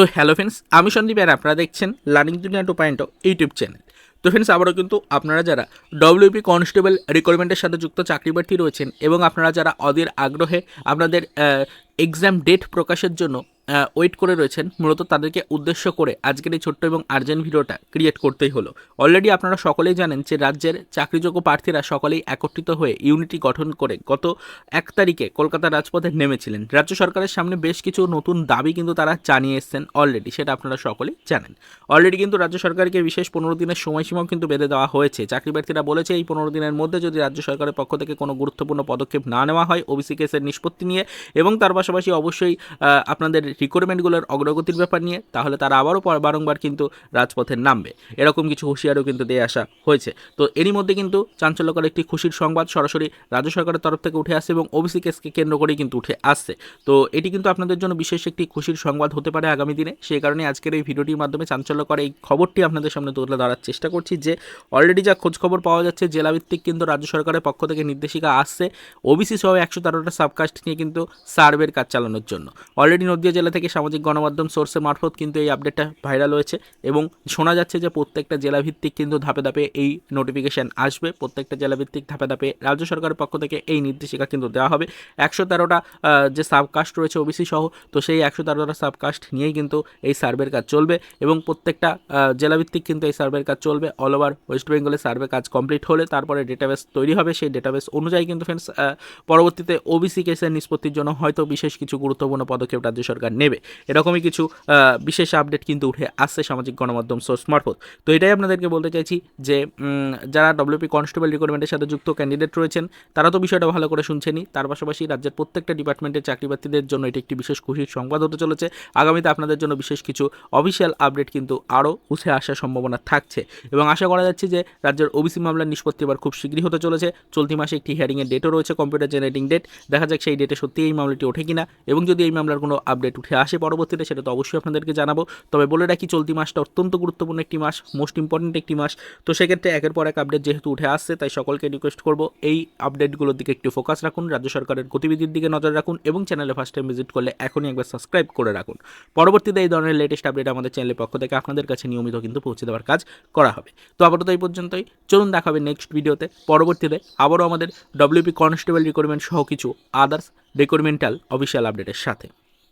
তো hello friends আমি সন্দীপ আর আপনারা দেখছেন learning Duniya two point YouTube channel তো ফ্রেন্ডস আবারও কিন্তু আপনারা যারা ডব্লিউপি কনস্টেবল রিক্রুটমেন্টের সাথে যুক্ত চাকরি প্রার্থী রয়েছেন এবং আপনারা যারা অধীর আগ্রহে আপনাদের এক্সাম ডেট প্রকাশের জন্য ওয়েট করে রয়েছেন, মূলত তাদেরকে উদ্দেশ্য করে আজকের এই ছোট্ট এবং আর্জেন্ট ভিডিওটা ক্রিয়েট করতেই হলো। অলরেডি আপনারা সকলেই জানেন যে রাজ্যের চাকরিযোগ্য প্রার্থীরা সকলেই একত্রিত হয়ে ইউনিটি গঠন করে গত এক তারিখে কলকাতা রাজপথে নেমেছিলেন। রাজ্য সরকারের সামনে বেশ কিছু নতুন দাবি কিন্তু তারা জানিয়ে এসছেন অলরেডি সেটা আপনারা সকলেই জানেন। অলরেডি কিন্তু রাজ্য সরকারকে বিশেষ পনেরো দিনের সময়সীমাও কিন্তু বেঁধে দেওয়া হয়েছে। চাকরি প্রার্থীরা বলেছে, এই পনেরো দিনের মধ্যে যদি রাজ্য সরকারের পক্ষ থেকে কোনো গুরুত্বপূর্ণ পদক্ষেপ না নেওয়া হয় ওবিসি কেসের নিষ্পত্তি নিয়ে এবং তার পাশাপাশি অবশ্যই আপনাদের রিক্রুটমেন্টগুলোর অগ্রগতির ব্যাপার নিয়ে, তাহলে তারা আবারও বারংবার কিন্তু রাজপথে নামবে। এরকম কিছু হুঁশিয়ারও কিন্তু দিয়ে আসা হয়েছে। তো এরই মধ্যে কিন্তু চাঞ্চল্যকর একটি খুশির সংবাদ সরাসরি রাজ্য সরকারের তরফ থেকে উঠে আসছে এবং ওবিসি কেসকে কেন্দ্র করেই কিন্তু উঠে আসছে। তো এটি কিন্তু আপনাদের জন্য বিশেষ একটি খুশির সংবাদ হতে পারে আগামী দিনে। সেই কারণে আজকের এই ভিডিওটির মাধ্যমে চাঞ্চল্যকর এই খবরটি আপনাদের সামনে তুলে ধরার চেষ্টা করছি যে অলরেডি যা খোঁজ খবর পাওয়া যাচ্ছে, জেলাভিত্তিক কিন্তু রাজ্য সরকারের পক্ষ থেকে নির্দেশিকা আসছে। ওবিসি সহ একশো তেরোটা সাবকাস্ট নিয়ে কিন্তু সার্ভের কাজ চালানোর জন্য। অলরেডি নদিয়া জেলা থেকে সামাজিক গণমাধ্যম সোর্সের মারফত কিন্তু এই আপডেটটা ভাইরাল হয়েছে এবং শোনা যাচ্ছে যে প্রত্যেকটা জেলাভিত্তিক কিন্তু ধাপে ধাপে এই নোটিফিকেশান আসবে। প্রত্যেকটা জেলাভিত্তিক ধাপে ধাপে রাজ্য সরকারের পক্ষ থেকে এই নির্দেশিকা কিন্তু দেওয়া হবে। একশো তেরোটা যে সাবকাস্ট রয়েছে ওবিসি সহ, তো সেই একশো তেরোটা সাবকাস্ট নিয়েই কিন্তু এই সার্ভের কাজ চলবে এবং প্রত্যেকটা জেলাভিত্তিক কিন্তু এই সার্ভের কাজ চলবে। অল ওভার ওয়েস্ট বেঙ্গলে সার্ভে কাজ কমপ্লিট হলে তারপরে ডেটাবেস তৈরি হবে। সেই ডেটাবেস অনুযায়ী কিন্তু ফ্রেন্ডস পরবর্তীতে ওবিসি কেসের নিষ্পত্তির জন্য হয়তো বিশেষ কিছু গুরুত্বপূর্ণ পদক্ষেপ রাজ্য সরকার নেবে। এরকমই কিছু বিশেষ আপডেট কিন্তু উঠে আসছে সামাজিক গণমাধ্যম সোর্স মারফত তো এটাই আপনাদেরকে বলতে চাইছি যে যারা ডব্লিউপি কনস্টেবল রিক্রুটমেন্টের সাথে যুক্ত ক্যান্ডিডেট রয়েছেন, তারা তো বিষয়টা ভালো করে শুনছেনই। তার পাশাপাশি রাজ্যের প্রত্যেকটা ডিপার্টমেন্টের চাকরি প্রার্থীদের জন্য এটি একটি বিশেষ খুশির সংবাদ হতে চলেছে। আগামীতে আপনাদের জন্য বিশেষ কিছু অফিসিয়াল আপডেট কিন্তু আরও উঠে আসার সম্ভাবনা থাকছে। এবং আশা করা যাচ্ছে যে, রাজ্যের ওবিসি মামলার নিষ্পত্তি এবার খুব শীঘ্রই হতে চলেছে। চলতি মাসে একটি হিয়ারিংয়ের ডেটও রয়েছে কম্পিউটার জেনারেটিং ডেট দেখা যাক সেই ডেটে সত্যি এই মামলাটি ওঠে কিনা। এবং যদি এই মামলার কোনো আপডেট উঠে আসে পরবর্তীতে, সেটা তো অবশ্যই আপনাদেরকে জানাব। তবে বলে রাখি, চলতি মাসটা অত্যন্ত গুরুত্বপূর্ণ একটি মাস মোস্ট ইম্পর্টেন্ট একটি মাস। তো সেক্ষেত্রে একের পর এক আপডেট যেহেতু উঠে আসছে, তাই সকলকে রিকোয়েস্ট করব এই আপডেটগুলোর দিকে একটু ফোকাস রাখুন, রাজ্য সরকারের গতিবিধির দিকে নজর রাখুন এবং চ্যানেলে ফার্স্ট টাইম ভিজিট করলে এখনই একবার সাবস্ক্রাইব করে রাখুন। পরবর্তীতে এই ধরনের লেটেস্ট আপডেট আমাদের চ্যানেলের পক্ষ থেকে আপনাদের কাছে নিয়মিত কিন্তু পৌঁছে দেওয়ার কাজ করা হবে। তো আপাতত এই পর্যন্তই, চলুন দেখাবে নেক্সট ভিডিওতে পরবর্তীতে আবারও আমাদের ডব্লিউপি কনস্টেবল রিক্রুটমেন্ট সহ কিছু আদার্স রিক্রুটমেন্টাল অফিসিয়াল আপডেটের সাথে।